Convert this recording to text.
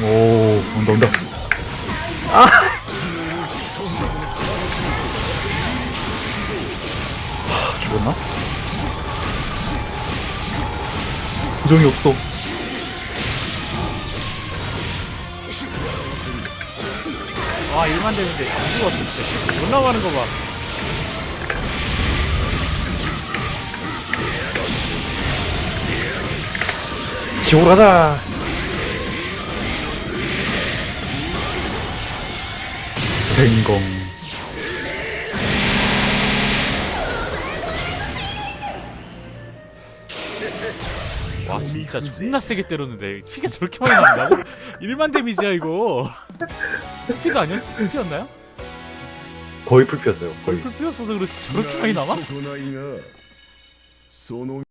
오 온다 온다. 아! 하, 죽었나? 고정이 없어 와 1만 되는데 죽었어 진짜 못 나가는 거 봐. 지옥 가자. 생공. 와 진짜 존나 세게 때렸는데. 피가 저렇게 많이 나온다고? 1만 데미지야 이거 피도 아니었? 피였나요? 거의 풀피였어요 거의 풀 피였어도 그렇지 저렇게 많이 남아? ないがその